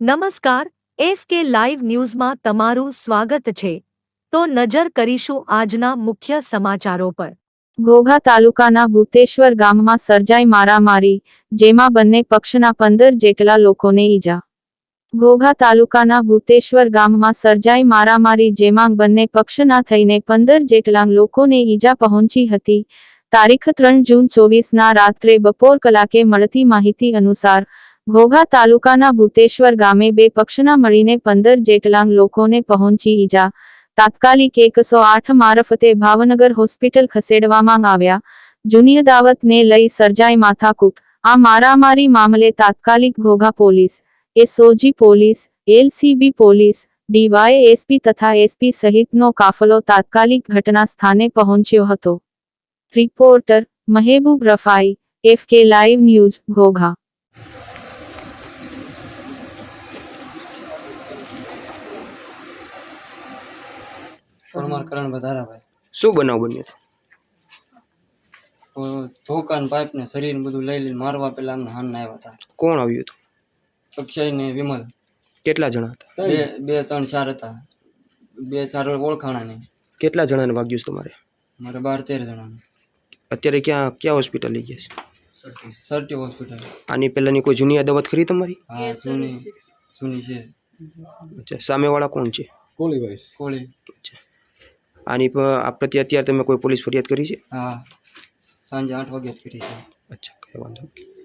નમસ્કાર, F K live ન્યૂઝમાં તમારું સ્વાગત છે. તો નજર કરીશું આજના મુખ્ય સમાચારો પર. ઘોઘા તાલુકાના ભૂતેશ્વર ગામમાં સર્જાઈ મારામારી, જેમાં બંને પક્ષના પંદર જેટલા લોકોને ઈજા. ઘોઘા તાલુકાના ભૂતેશ્વર ગામમાં સર્જાઈ મારામારી, જેમાં બંને પક્ષના થઈને પંદર જેટલા લોકોને ઈજા પહોંચી હતી. તારીખ ત્રણ જૂન ચોવીસના રાત્રે બપોર કલાકે મળતી માહિતી અનુસાર ઘોઘા તાલુકાના ભૂતેશ્વર ગામે બે પક્ષના મળીને પંદર જેટલા લોકોને પહોંચી ઈજા. તાત્કાલિક એકસો આઠ મારફતે ભાવનગર હોસ્પિટલ ખસેડવામાં આવ્યા. જૂની અદાવતને લઈ સર્જાઈ માથાકૂટ. આ મારામારી મામલે તાત્કાલિક Ghogha police, SOG police, LCB police, DYSP તથા એસપી સહિતનો કાફલો તાત્કાલિક ઘટના સ્થાને પહોંચ્યો હતો. Reporter Mehboob Rafai F K live news, Ghogha. Parmar Karan Vadharabhai શું બનાવ બન્યો? ધોકા ને પાઇપ ને શરીર બધું લઈ લઈને મારવા પેલા અમને હાન આવ્યા હતા. કોણ આવ્યું હતું? અક્ષય ને વિમલ. કેટલા જણા હતા? બે બે ત્રણ ચાર હતા. બે ચાર ઓળખાણા ને કેટલા જણાને વાગ્યું છે તમારે? મારે બાર તેર જણાને. અત્યારે ક્યાં ક્યાં હોસ્પિટલ લઈ ગયા છે? સરટી હોસ્પિટલ આની પહેલાંની કોઈ જૂની અદાવત ખરી તમારી? હા જૂની જૂની છે. અચ્છા સામેવાળા કોણ છે? ભાઈ. કોળી. આની પણ આ પ્રત્યે અત્યારે તમે કોઈ પોલીસ ફરિયાદ કરી છે? હા. સાંજે આઠ વાગે જ કરી છે. અચ્છા કંઈ વાંધો નહીં.